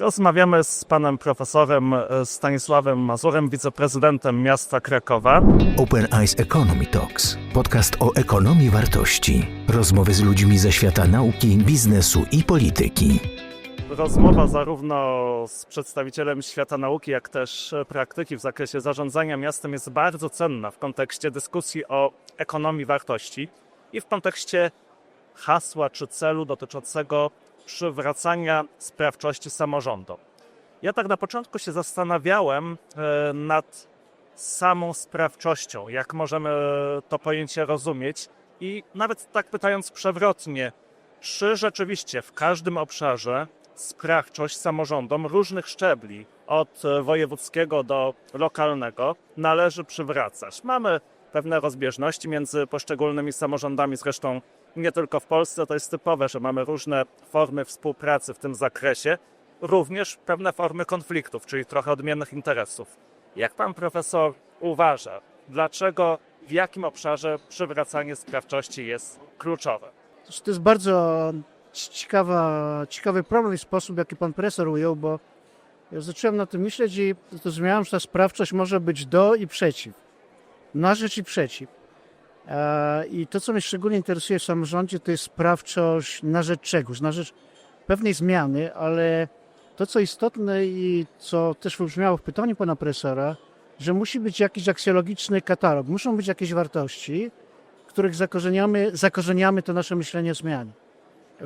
Rozmawiamy z panem profesorem e, Stanisławem Mazurem, wiceprezydentem miasta Krakowa. Open Eyes Economy Talks. Podcast o ekonomii wartości. Rozmowy z ludźmi ze świata nauki, biznesu i polityki. Rozmowa zarówno z przedstawicielem świata nauki, jak też praktyki w zakresie zarządzania miastem jest bardzo cenna w kontekście dyskusji o ekonomii wartości i w kontekście hasła czy celu dotyczącego przywracania sprawczości samorządom. Ja tak na początku się zastanawiałem e, nad samą sprawczością, jak możemy to pojęcie rozumieć i nawet tak pytając przewrotnie, czy rzeczywiście w każdym obszarze sprawczość samorządom różnych szczebli, od e, wojewódzkiego do lokalnego, należy przywracać. Mamy pewne rozbieżności między poszczególnymi samorządami, zresztą nie tylko w Polsce to jest typowe, że mamy różne formy współpracy w tym zakresie, również pewne formy konfliktów, czyli trochę odmiennych interesów. Jak pan profesor uważa, dlaczego, w jakim obszarze przywracanie sprawczości jest kluczowe? To jest bardzo ciekawa, ciekawy problem i sposób, jaki pan profesor ujął, bo ja zacząłem na tym myśleć i zrozumiałem, że ta sprawczość może być do i przeciw. Na rzecz i przeciw. E, I to, co mnie szczególnie interesuje w samorządzie, to jest sprawczość na rzecz czegoś, na rzecz pewnej zmiany, ale to, co istotne i co też wybrzmiało w pytaniu pana profesora, że musi być jakiś aksjologiczny katalog, muszą być jakieś wartości, których zakorzeniamy, zakorzeniamy to nasze myślenie o zmianie.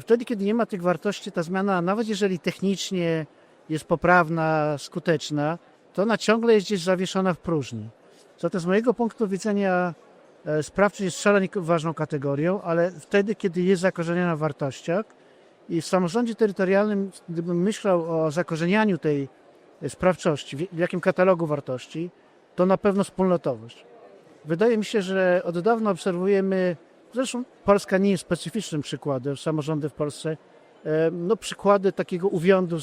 Wtedy, kiedy nie ma tych wartości, ta zmiana, nawet jeżeli technicznie jest poprawna, skuteczna, to ona ciągle jest gdzieś zawieszona w próżni. Zatem z mojego punktu widzenia e, sprawczość jest szalenie ważną kategorią, ale wtedy, kiedy jest zakorzeniona w wartościach i w samorządzie terytorialnym, gdybym myślał o zakorzenianiu tej e, sprawczości, w jakim katalogu wartości, to na pewno wspólnotowość. Wydaje mi się, że od dawna obserwujemy, zresztą Polska nie jest specyficznym przykładem, samorządy w Polsce, e, no przykłady takiego uwiądu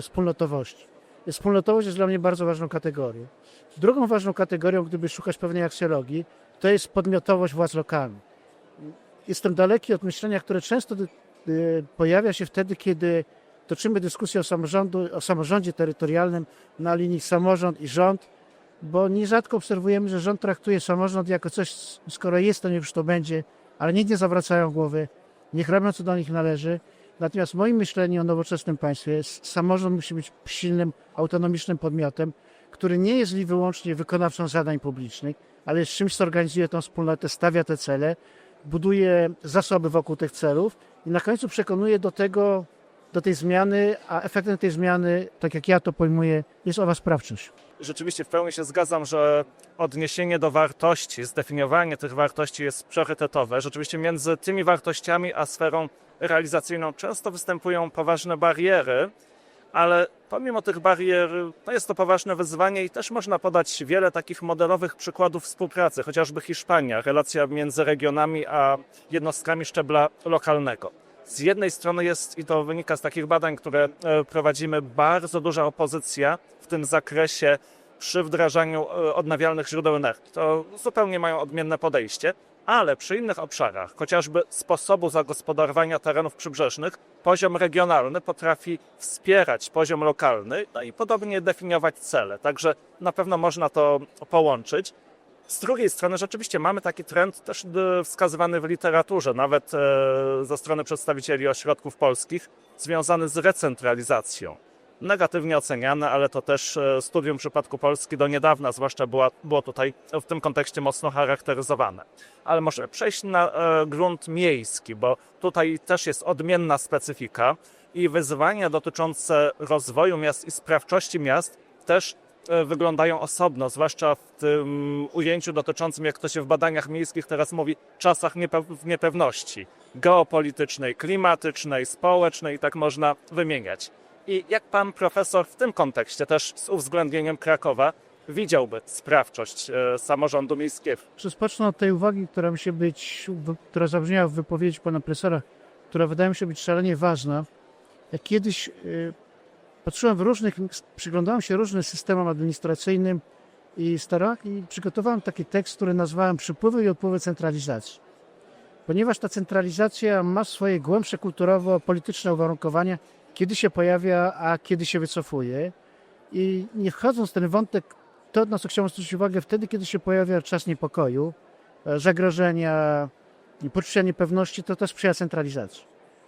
wspólnotowości. Wspólnotowość jest dla mnie bardzo ważną kategorią. Drugą ważną kategorią, gdyby szukać pewnej aksjologii, to jest podmiotowość władz lokalnych. Jestem daleki od myślenia, które często e, pojawia się wtedy, kiedy toczymy dyskusję o, o samorządzie terytorialnym na linii samorząd i rząd, bo nierzadko obserwujemy, że rząd traktuje samorząd jako coś, skoro jest, to niech już to będzie, ale nikt nie zawracają głowy, niech robią, co do nich należy. Natomiast w moim myśleniu o nowoczesnym państwie samorząd musi być silnym, autonomicznym podmiotem, który nie jest li wyłącznie wykonawcą zadań publicznych, ale jest czymś, organizuje tę wspólnotę, stawia te cele, buduje zasoby wokół tych celów i na końcu przekonuje do tego, do tej zmiany, a efektem tej zmiany, tak jak ja to pojmuję, jest owa sprawczość. Rzeczywiście w pełni się zgadzam, że odniesienie do wartości, zdefiniowanie tych wartości jest priorytetowe. Rzeczywiście między tymi wartościami a sferą realizacyjną często występują poważne bariery, ale pomimo tych barier no jest to poważne wyzwanie i też można podać wiele takich modelowych przykładów współpracy, chociażby Hiszpania, relacja między regionami a jednostkami szczebla lokalnego. Z jednej strony jest, i to wynika z takich badań, które e, prowadzimy, bardzo duża opozycja w tym zakresie przy wdrażaniu e, odnawialnych źródeł energii. To zupełnie mają odmienne podejście, ale przy innych obszarach, chociażby sposobu zagospodarowania terenów przybrzeżnych, poziom regionalny potrafi wspierać poziom lokalny no i podobnie definiować cele. Także na pewno można to połączyć. Z drugiej strony rzeczywiście mamy taki trend też e, wskazywany w literaturze, nawet e, ze strony przedstawicieli ośrodków polskich, związany z recentralizacją. Negatywnie oceniane, ale to też e, studium w przypadku Polski do niedawna zwłaszcza była, było tutaj w tym kontekście mocno charakteryzowane. Ale możemy przejść na e, grunt miejski, bo tutaj też jest odmienna specyfika i wyzwania dotyczące rozwoju miast i sprawczości miast też e, wyglądają osobno, zwłaszcza w tym ujęciu dotyczącym, jak to się w badaniach miejskich teraz mówi, czasach niepew- niepewności geopolitycznej, klimatycznej, społecznej tak można wymieniać. I jak pan profesor w tym kontekście, też z uwzględnieniem Krakowa, widziałby sprawczość e, samorządu miejskiego? Rozpocznę od tej uwagi, która mi się być, która zabrzmiała w wypowiedzi pana profesora, która wydaje mi się być szalenie ważna. Jak kiedyś y, patrzyłem w różnych, przyglądałem się różnym systemom administracyjnym i starałem i przygotowałem taki tekst, który nazwałem Przypływy i odpływy centralizacji. Ponieważ ta centralizacja ma swoje głębsze kulturowo-polityczne uwarunkowania kiedy się pojawia, a kiedy się wycofuje. I nie wchodząc w ten wątek, to na co chciałem zwrócić uwagę, wtedy, kiedy się pojawia czas niepokoju, e, zagrożenia i poczucia niepewności, to to sprzyja centralizacji.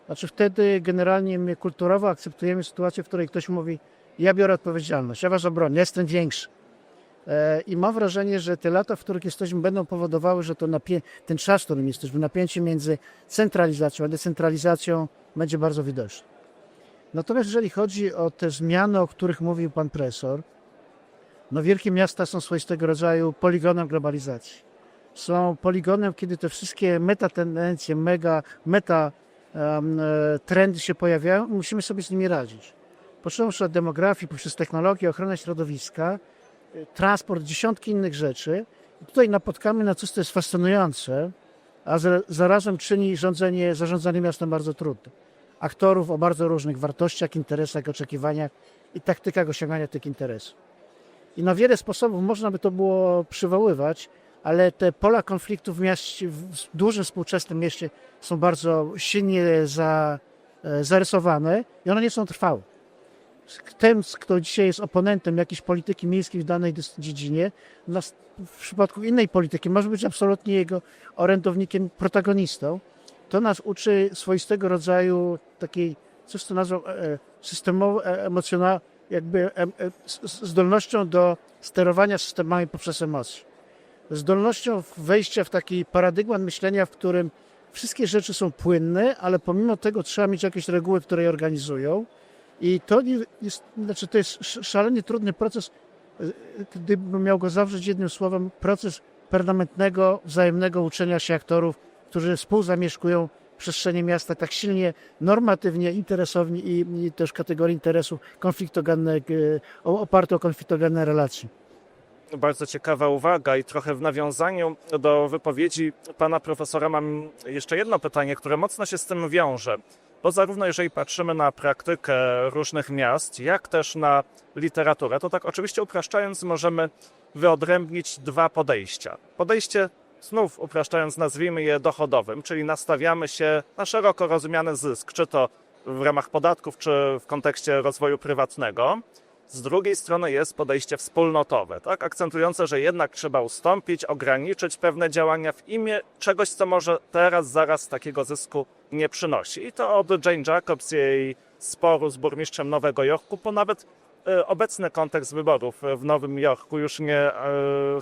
Znaczy wtedy generalnie my kulturowo akceptujemy sytuację, w której ktoś mówi, ja biorę odpowiedzialność, ja was obronię, ja jestem większy. E, I mam wrażenie, że te lata, w których jesteśmy, będą powodowały, że to napie- ten czas, w którym jesteśmy, napięcie między centralizacją a decentralizacją będzie bardzo widoczne. Natomiast jeżeli chodzi o te zmiany, o których mówił pan profesor, no wielkie miasta są swoistego rodzaju poligonem globalizacji. Są poligonem, kiedy te wszystkie metatendencje, mega, meta e, trendy się pojawiają i musimy sobie z nimi radzić. Począwszy od demografii, poprzez technologię, ochronę środowiska, y, transport, dziesiątki innych rzeczy. I tutaj napotkamy na coś, co jest fascynujące, a za- zarazem czyni rządzenie, zarządzanie miastem bardzo trudne. Aktorów o bardzo różnych wartościach, interesach, oczekiwaniach i taktykach osiągania tych interesów. I na wiele sposobów można by to było przywoływać, ale te pola konfliktu w mieście, w dużym współczesnym mieście są bardzo silnie za, e, zarysowane i one nie są trwałe. Ten, kto dzisiaj jest oponentem jakiejś polityki miejskiej w danej dziedzinie, w przypadku innej polityki może być absolutnie jego orędownikiem, protagonistą. To nas uczy swoistego rodzaju takiej, coś to nazwał e, systemowo jakby em, e, s- s- zdolnością do sterowania systemami poprzez emocje. Zdolnością wejścia w taki paradygmat myślenia, w którym wszystkie rzeczy są płynne, ale pomimo tego trzeba mieć jakieś reguły, które je organizują. I to jest, znaczy to jest sz- szalenie trudny proces, e, gdybym miał go zawrzeć jednym słowem, proces permanentnego, wzajemnego uczenia się aktorów, którzy współzamieszkują przestrzenie miasta tak silnie, normatywnie, interesownie i, i też kategorii interesu konfliktogenne, e, oparte o konfliktogenne relacje. Bardzo ciekawa uwaga i trochę w nawiązaniu do wypowiedzi pana profesora mam jeszcze jedno pytanie, które mocno się z tym wiąże. Bo zarówno jeżeli patrzymy na praktykę różnych miast, jak też na literaturę, to tak oczywiście upraszczając możemy wyodrębnić dwa podejścia. Podejście znów upraszczając nazwijmy je dochodowym, czyli nastawiamy się na szeroko rozumiany zysk, czy to w ramach podatków, czy w kontekście rozwoju prywatnego. Z drugiej strony jest podejście wspólnotowe, tak? akcentujące, że jednak trzeba ustąpić, ograniczyć pewne działania w imię czegoś, co może teraz, zaraz takiego zysku nie przynosi. I to od Jane Jacobs, jej sporu z burmistrzem Nowego Jorku, po nawet obecny kontekst wyborów w Nowym Jorku, już nie e,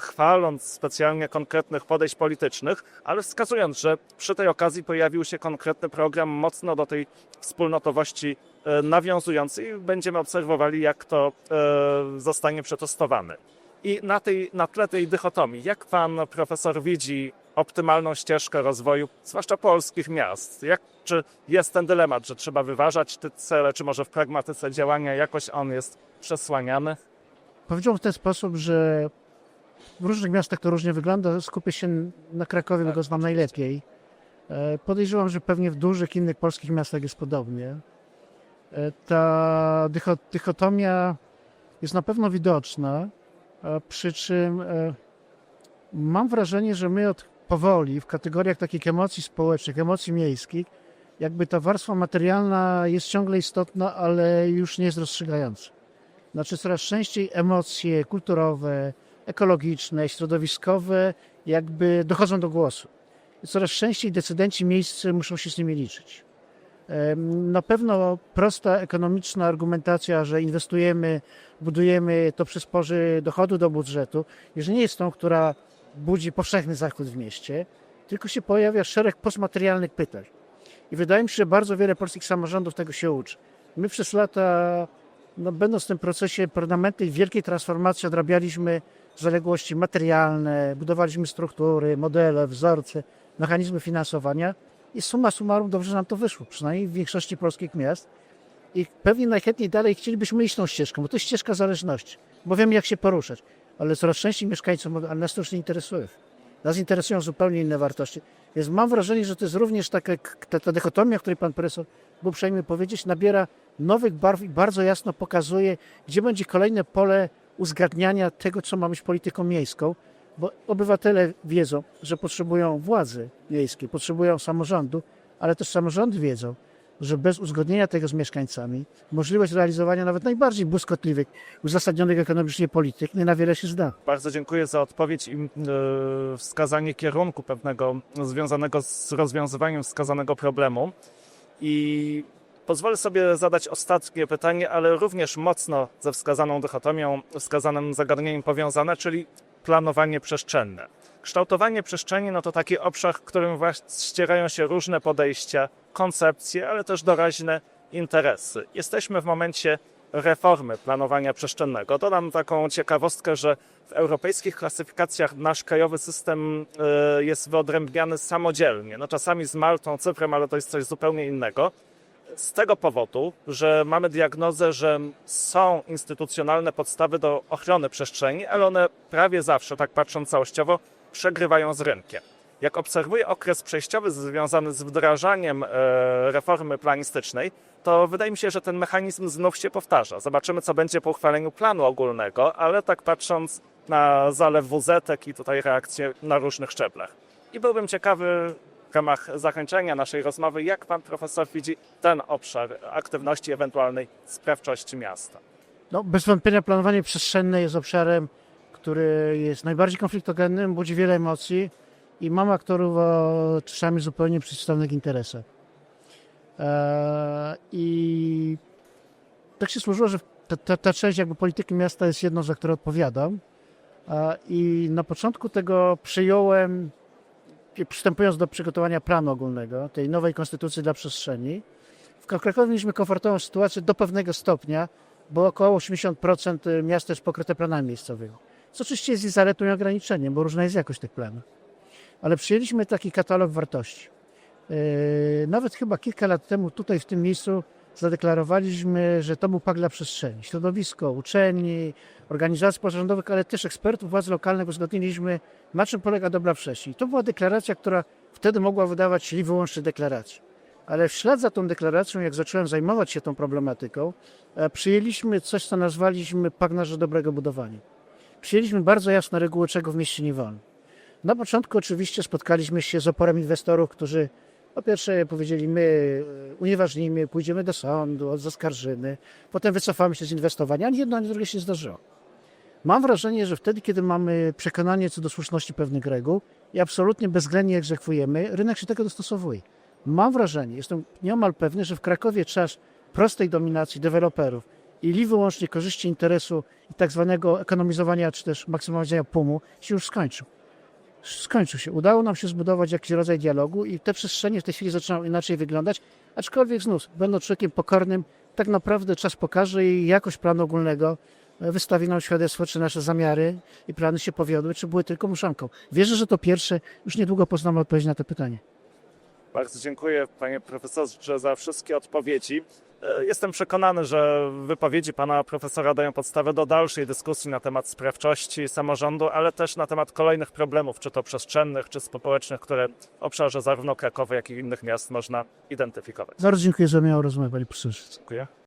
chwaląc specjalnie konkretnych podejść politycznych, ale wskazując, że przy tej okazji pojawił się konkretny program mocno do tej wspólnotowości e, nawiązujący i będziemy obserwowali, jak to e, zostanie przetestowane. I na, tej, na tle tej dychotomii, jak pan profesor widzi optymalną ścieżkę rozwoju, zwłaszcza polskich miast? Jak, czy jest ten dylemat, że trzeba wyważać te cele, czy może w pragmatyce działania jakoś on jest przesłaniany? Powiedziałbym w ten sposób, że w różnych miastach to różnie wygląda. Skupię się na Krakowie, bo go znam najlepiej. E, Podejrzewam, że pewnie w dużych innych polskich miastach jest podobnie. E, Ta dycho- dychotomia jest na pewno widoczna, e, przy czym mam wrażenie, że my od powoli w kategoriach takich emocji społecznych, emocji miejskich, jakby ta warstwa materialna jest ciągle istotna, ale już nie jest rozstrzygająca. Znaczy coraz częściej emocje kulturowe, ekologiczne, środowiskowe jakby dochodzą do głosu. Coraz częściej decydenci miejscy muszą się z nimi liczyć. Na pewno prosta ekonomiczna argumentacja, że inwestujemy, budujemy, to przysporzy dochodu do budżetu, już nie jest tą, która budzi powszechny zachód w mieście, tylko się pojawia szereg postmaterialnych pytań. I wydaje mi się, że bardzo wiele polskich samorządów tego się uczy. My przez lata no, będąc w tym procesie permanentnej, wielkiej transformacji, odrabialiśmy zaległości materialne, budowaliśmy struktury, modele, wzorce, mechanizmy finansowania i summa summarum dobrze nam to wyszło, przynajmniej w większości polskich miast. I pewnie najchętniej dalej chcielibyśmy iść tą ścieżką, bo to jest ścieżka zależności, bo wiemy jak się poruszać. Ale coraz częściej mieszkańców mówią, ale nas to już nie interesuje. Nas interesują zupełnie inne wartości. Więc mam wrażenie, że to jest również taka ta, ta dychotomia, o której pan profesor był uprzejmy powiedzieć, nabiera nowych barw i bardzo jasno pokazuje, gdzie będzie kolejne pole uzgadniania tego, co ma być polityką miejską, bo obywatele wiedzą, że potrzebują władzy miejskiej, potrzebują samorządu, ale też samorządy wiedzą, że bez uzgodnienia tego z mieszkańcami możliwość realizowania nawet najbardziej błyskotliwych, uzasadnionych ekonomicznie polityk nie na wiele się zda. Bardzo dziękuję za odpowiedź i e, wskazanie kierunku pewnego związanego z rozwiązywaniem wskazanego problemu. I pozwolę sobie zadać ostatnie pytanie, ale również mocno ze wskazaną dychotomią, wskazanym zagadnieniem powiązane, czyli planowanie przestrzenne. Kształtowanie przestrzeni no to taki obszar, w którym właśnie ścierają się różne podejścia, koncepcje, ale też doraźne interesy. Jesteśmy w momencie reformy planowania przestrzennego. Dodam taką ciekawostkę, że w europejskich klasyfikacjach nasz krajowy system e, jest wyodrębniany samodzielnie. No czasami z Maltą, Cyprem, ale to jest coś zupełnie innego. Z tego powodu, że mamy diagnozę, że są instytucjonalne podstawy do ochrony przestrzeni, ale one prawie zawsze, tak patrząc całościowo, przegrywają z rynkiem. Jak obserwuję okres przejściowy związany z wdrażaniem e, reformy planistycznej, to wydaje mi się, że ten mechanizm znów się powtarza. Zobaczymy, co będzie po uchwaleniu planu ogólnego, ale tak patrząc na zalew WZ i tutaj reakcje na różnych szczeblach. I byłbym ciekawy w ramach zakończenia naszej rozmowy, jak pan profesor widzi ten obszar aktywności ewentualnej sprawczości miasta. No, bez wątpienia planowanie przestrzenne jest obszarem, który jest najbardziej konfliktogennym, budzi wiele emocji i mam aktorów o czasami zupełnie przeciwstawnych interesach. Eee, I tak się służyło, że ta, ta, ta część jakby polityki miasta jest jedną, za którą odpowiadam. Eee, I na początku tego przyjąłem, przystępując do przygotowania planu ogólnego, tej nowej konstytucji dla przestrzeni, w Krakowie mieliśmy komfortową sytuację do pewnego stopnia, bo około 80% miasta jest pokryte planami miejscowymi. Co oczywiście jest i zaletą i ograniczeniem, bo różna jest jakość tych planów. Ale przyjęliśmy taki katalog wartości. Yy, Nawet chyba kilka lat temu tutaj w tym miejscu zadeklarowaliśmy, że to był pakt dla przestrzeni. Środowisko, uczelni, organizacji pozarządowych, ale też ekspertów władz lokalnych uzgodniliśmy, na czym polega dobra przestrzeń. To była deklaracja, która wtedy mogła wydawać się wyłącznie deklaracją. Ale w ślad za tą deklaracją, jak zacząłem zajmować się tą problematyką, e, przyjęliśmy coś, co nazwaliśmy Pakt na rzecz dobrego budowania. Przyjęliśmy bardzo jasne reguły, czego w mieście nie wolno. Na początku oczywiście spotkaliśmy się z oporem inwestorów, którzy po pierwsze powiedzieli, my e, unieważnimy, pójdziemy do sądu, zaskarżymy, potem wycofamy się z inwestowania, ani jedno, ani drugie się zdarzyło. Mam wrażenie, że wtedy, kiedy mamy przekonanie co do słuszności pewnych reguł i absolutnie bezwzględnie egzekwujemy, rynek się tego dostosowuje. Mam wrażenie, jestem nieomal pewny, że w Krakowie czas prostej dominacji deweloperów i wyłącznie korzyści interesu i tak zwanego ekonomizowania czy też maksymalizowania pumu się już skończył. Skończył się. Udało nam się zbudować jakiś rodzaj dialogu i te przestrzenie w tej chwili zaczynają inaczej wyglądać, aczkolwiek znów, będąc człowiekiem pokornym, tak naprawdę czas pokaże i jakość planu ogólnego wystawi nam świadectwo, czy nasze zamiary i plany się powiodły, czy były tylko muszanką. Wierzę, że to pierwsze, już niedługo poznamy odpowiedź na to pytanie. Bardzo dziękuję panie profesorze za wszystkie odpowiedzi. E, Jestem przekonany, że wypowiedzi pana profesora dają podstawę do dalszej dyskusji na temat sprawczości samorządu, ale też na temat kolejnych problemów, czy to przestrzennych, czy społecznych, które w obszarze zarówno Krakowa, jak i innych miast można identyfikować. Bardzo dziękuję za miłą rozmowę, panie profesorze. Dziękuję.